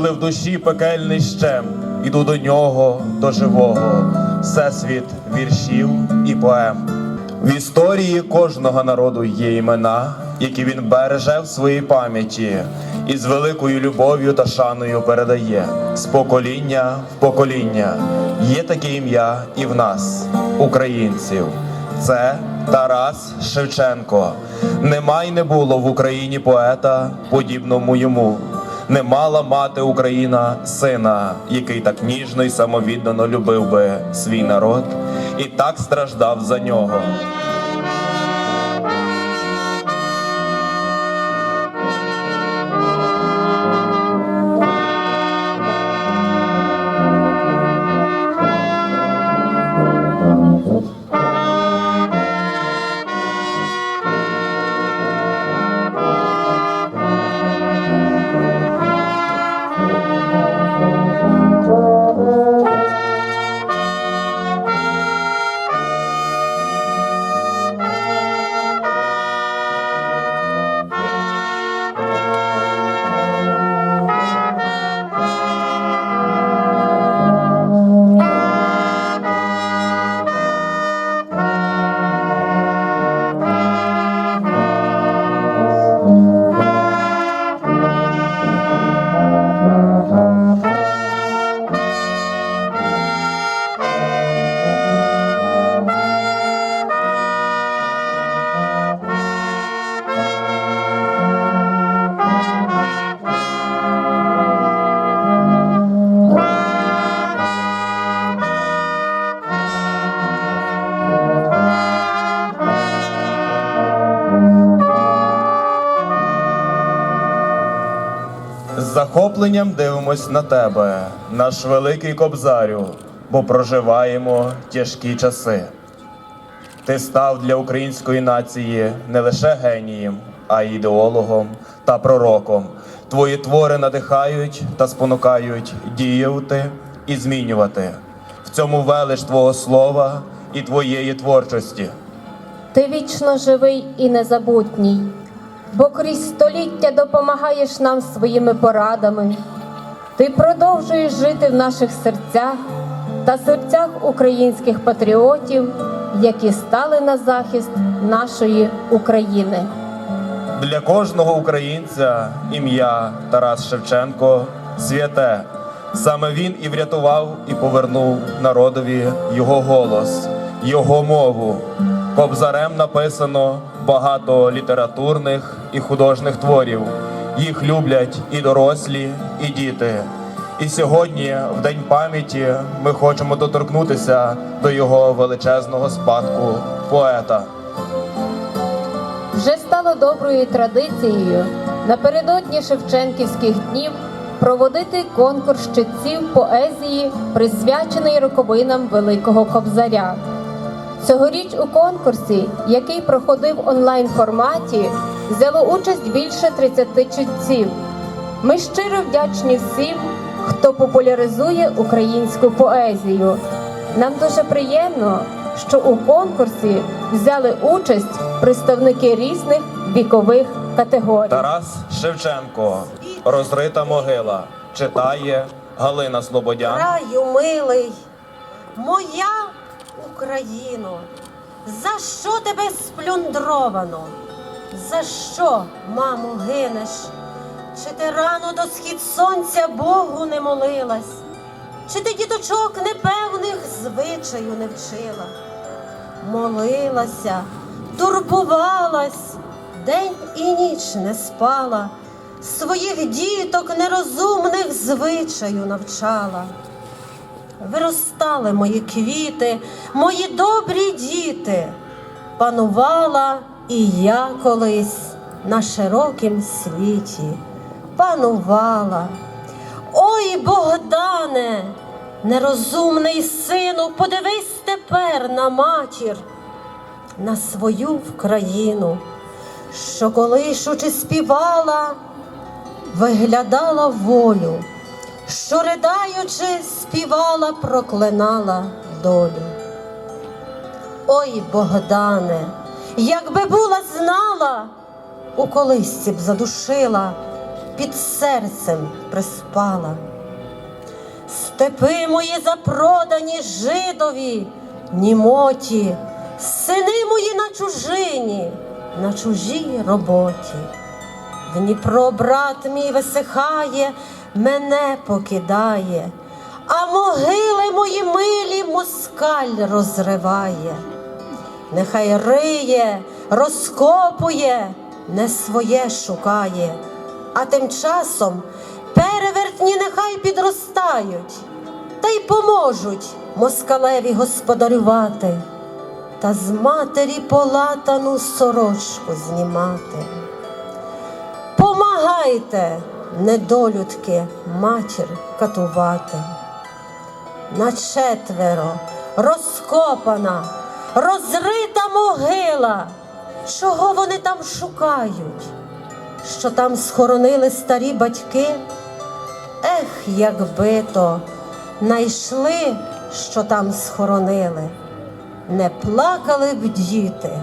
коли в душі пекельний щем, іду до нього, до живого, всесвіт віршів і поем. В історії кожного народу є імена, які він береже в своїй пам'яті і з великою любов'ю та шаною передає з покоління в покоління. Є таке ім'я і в нас, українців. Це Тарас Шевченко. Нема й не було в Україні поета, подібному йому. Не мала мати Україна сина, який так ніжно й самовіддано любив би свій народ і так страждав за нього. Захопленням дивимось на тебе, наш великий кобзарю, бо проживаємо тяжкі часи. Ти став для української нації не лише генієм, а й ідеологом та пророком. Твої твори надихають та спонукають діяти і змінювати. В цьому велич Твого слова і твоєї творчості. Ти вічно живий і незабутній, бо крізь століття допомагаєш нам своїми порадами. Ти продовжуєш жити в наших серцях та серцях українських патріотів, які стали на захист нашої України. Для кожного українця ім'я Тарас Шевченко святе. Саме він і врятував і повернув народові його голос, його мову. Кобзарем написано багато літературних і художніх творів. Їх люблять і дорослі, і діти. І сьогодні, в день пам'яті, ми хочемо доторкнутися до його величезного спадку поета. Вже стало доброю традицією напередодні Шевченківських днів проводити конкурс читців поезії, присвячений роковинам Великого Кобзаря. Цьогоріч у конкурсі, який проходив в онлайн форматі, взяло участь більше 30 читців. Ми щиро вдячні всім, хто популяризує українську поезію. Нам дуже приємно, що у конкурсі взяли участь представники різних вікових категорій. Тарас Шевченко, розрита могила, читає Галина Слободян. Краю милий, моя Україно, за що тебе сплюндровано? За що, мамо, гинеш? Чи ти рано до схід сонця Богу не молилась? Чи ти діточок непевних звичаю не вчила? Молилася, турбувалась, день і ніч не спала, своїх діток нерозумних звичаю навчала. Виростали мої квіти, мої добрі діти, панувала і я колись на широкім світі, панувала. Ой, Богдане, нерозумний сину, подивись тепер на матір, на свою Вкраїну, що колишучи співала, виглядала волю що ридаючи, співала, проклинала долю. Ой, Богдане, якби була знала, у колисці б задушила, під серцем приспала. Степи мої запродані жидові, німоті, сини мої на чужині, на чужій роботі. Дніпро, брат мій висихає, мене покидає, а могили мої милі москаль розриває. Нехай риє, розкопує, не своє шукає, а тим часом перевертні нехай підростають, та й поможуть москалеві господарювати, та з матері полатану сорочку знімати. Помагайте, недолюдки, матір катувати. На четверо розкопана, розрита могила. Чого вони там шукають? Що там схоронили старі батьки? Ех, якби то найшли, що там схоронили, не плакали б діти,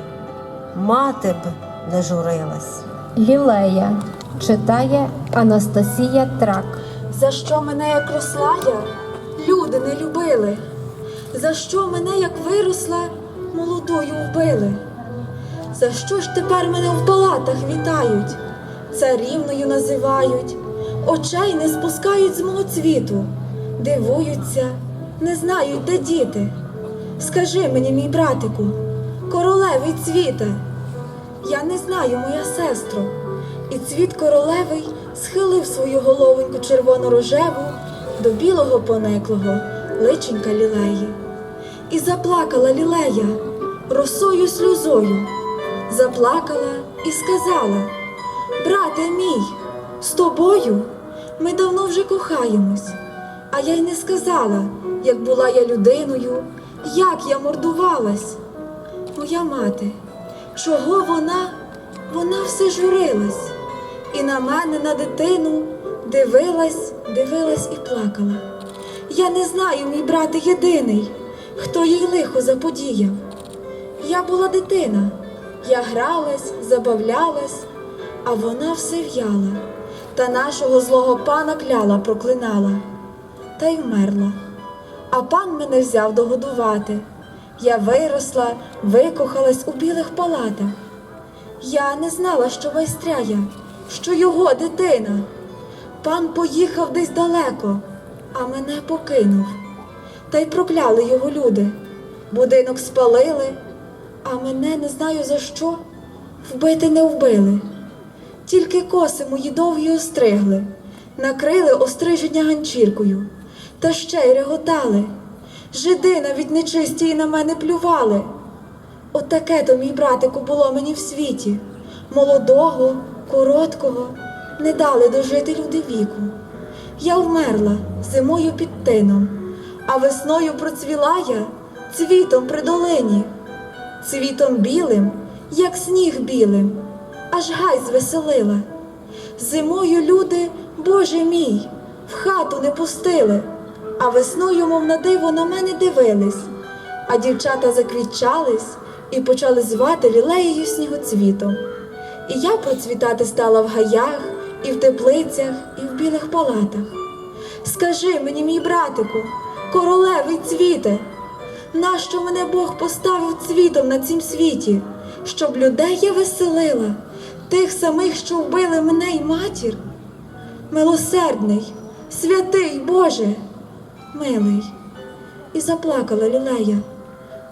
мати б не журилась. Лілея читає Анастасія Трак. За що мене, як росла я, люди не любили? За що мене, як виросла, молодою вбили? За що ж тепер мене в палатах вітають, царівною називають, очей не спускають з мого цвіту, дивуються, не знають, де діти. Скажи мені, мій братику, королевий цвіте, я не знаю, моя сестро. І цвіт королевий схилив свою головоньку червоно-рожеву до білого пониклого личенька лілеї. І заплакала лілея росою сльозою, заплакала і сказала: Брате мій, з тобою ми давно вже кохаємось, а я й не сказала, як була я людиною, як я мордувалась. Моя мати, чого вона, вона все журилась, і на мене, на дитину, дивилась, дивилась і плакала. Я не знаю, мій брате єдиний, хто їй лихо заподіяв. Я була дитина, я гралась, забавлялась, а вона все в'яла, та нашого злого пана кляла, проклинала, та й вмерла. А пан мене взяв догодувати. Я виросла, викохалась у білих палатах. Я не знала, що майстряя, що його дитина. Пан поїхав десь далеко, а мене покинув. Та й прокляли його люди. Будинок спалили, а мене не знаю за що вбити не вбили. Тільки коси мої довгі остригли, накрили остриження ганчіркою, та ще й реготали. Жиди навіть нечисті і на мене плювали. Отаке то, мій братику, було мені в світі. Молодого, короткого, не дали дожити люди віку. Я вмерла зимою під тином, а весною процвіла я цвітом при долині, цвітом білим, як сніг білим, аж гай звеселила. Зимою люди, Боже мій, в хату не пустили, а весною, мов на диво, на мене дивились, а дівчата заквітчались і почали звати лілеєю снігоцвітом. І я процвітати стала в гаях, і в теплицях, і в білих палатах. Скажи мені, мій братику, королевий цвіте, нащо мене Бог поставив цвітом на цім світі, щоб людей я веселила, тих самих, що вбили мене й матір? Милосердний, святий Боже, милий. І заплакала лілея,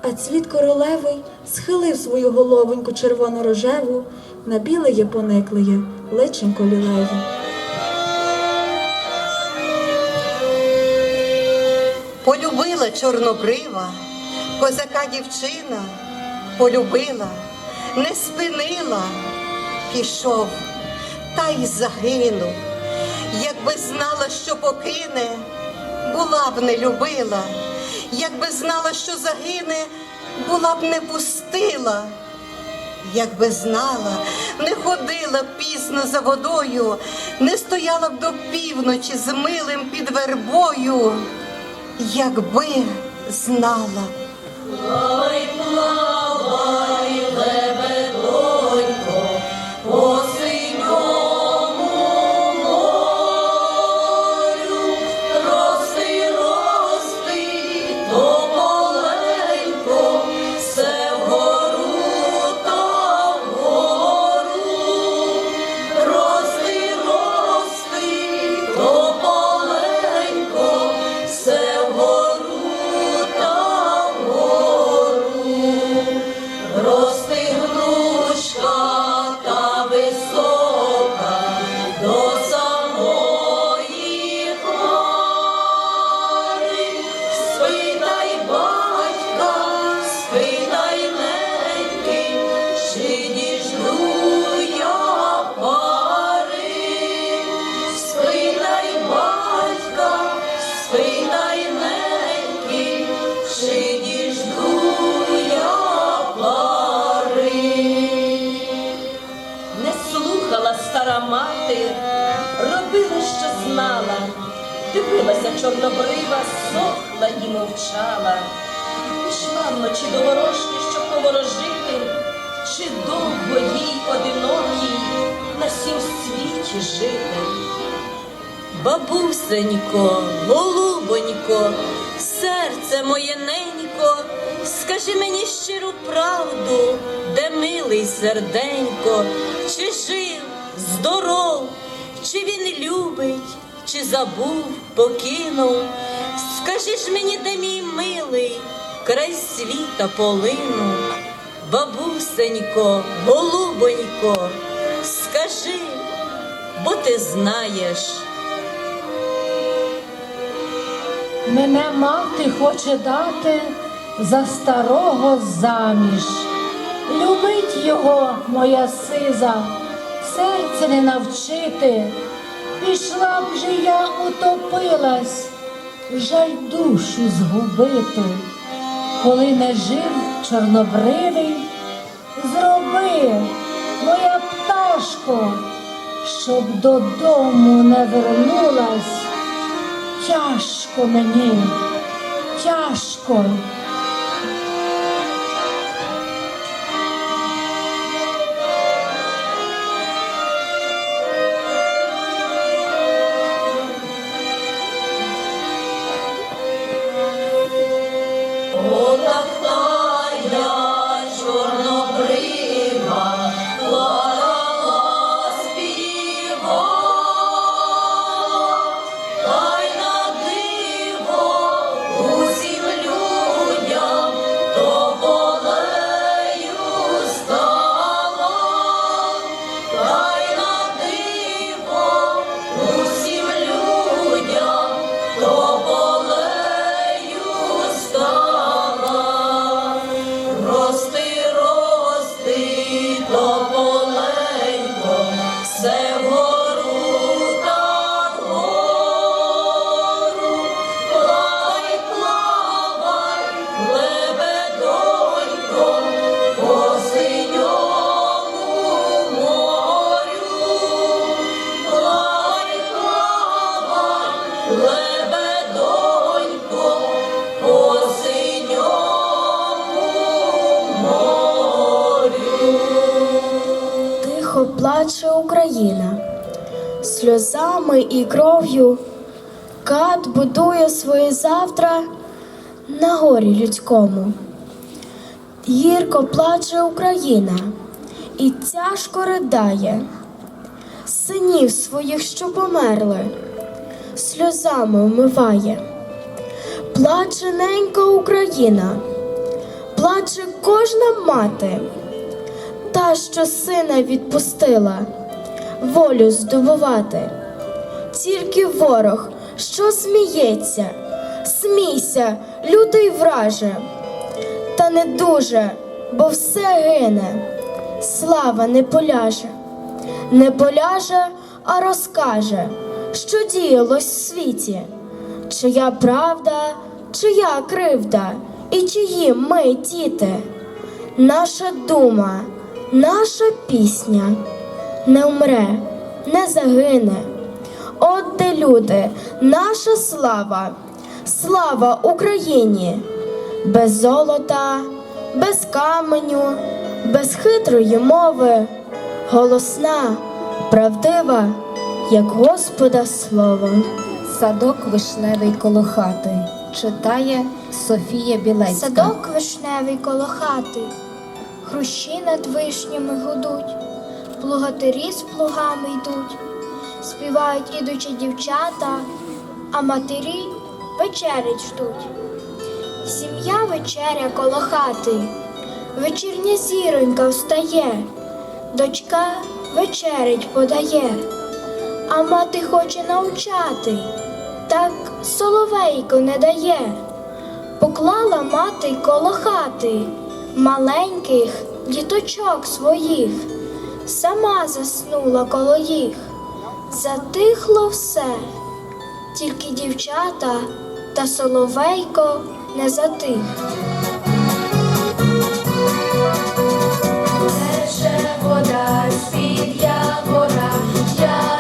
а цвіт королевий схилив свою головоньку червоно-рожеву на біле є пониклеє личенько лілеї. Полюбила чорнобрива, козака дівчина, полюбила, не спинила, пішов та й загинув. Якби знала, що покине, була б не любила, якби знала, що загине, була б не пустила. Якби знала, не ходила б пізно за водою, не стояла б до півночі з милим під вербою, якби знала. Чорнобрива, сохла і мовчала. Пішла вночі до ворожки, щоб поворожити, чи довго їй одинокій на сім світі жити. Бабусенько, голубонько, серце моє ненько, скажи мені щиру правду, де милий серденько, чи жив, здоров, чи він любить, чи забув, покинув. Скажи ж мені, де мій милий, край світа полинув. Бабусенько, голубонько, скажи, бо ти знаєш. Мене мати хоче дати за старого заміж. Любить його, моя сиза, серце не навчити. Пішла б же я утопилась, жаль душу згубити. Коли не жив чорнобривий, зроби, моя пташко, щоб додому не вернулась. Тяжко мені, тяжко. Сльозами і кров'ю кат будує своє завтра на горі людському. Гірко плаче Україна і тяжко ридає синів своїх, що померли, сльозами вмиває. Плаче ненька Україна, плаче кожна мати та, що сина відпустила, волю здобувати. Тільки ворог, що сміється, смійся, лютий враже, та не дуже, бо все гине, слава не поляже, не поляже, а розкаже, що діялось в світі, чия правда, чия кривда, і чиї ми діти. Наша дума, наша пісня не вмре, не загине. От де люди, наша слава, слава Україні, без золота, без каменю, без хитрої мови, голосна, правдива, як Господа слово. Садок вишневий коло хати. Читає Софія Білецька. Садок вишневий коло хати, хрущі над вишнями гудуть, плугатирі з плугами йдуть, співають ідучі дівчата, а матері вечерять ждуть. Сім'я вечеря коло хати, вечірня зіронька встає, дочка вечерять подає, а мати хоче навчати, так соловейко не дає. Поклала мати коло хати маленьких діточок своїх, сама заснула коло їх. Затихло все, тільки дівчата та соловейко не затих. Тече вода з-під явора, яром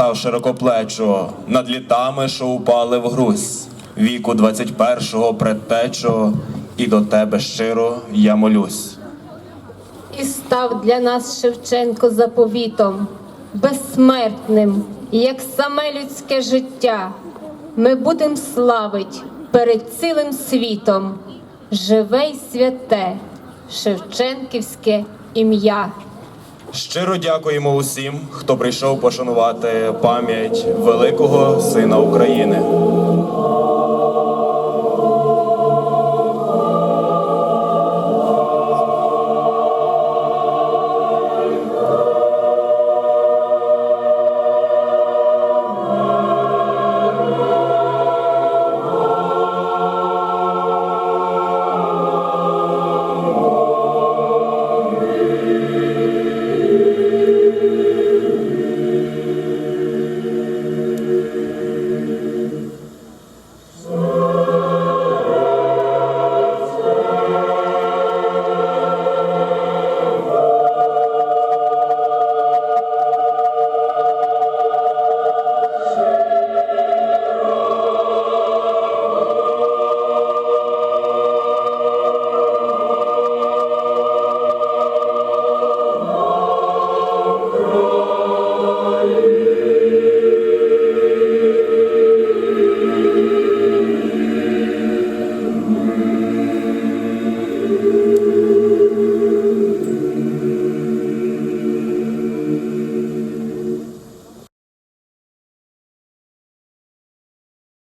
постав широкоплечо над літами, що упали в груз, віку 21-го предтечо, і до тебе щиро я молюсь. І став для нас Шевченко заповітом, безсмертним, як саме людське життя. Ми будем славить перед цілим світом живе й святе Шевченківське ім'я. Щиро дякуємо усім, хто прийшов пошанувати пам'ять великого сина України.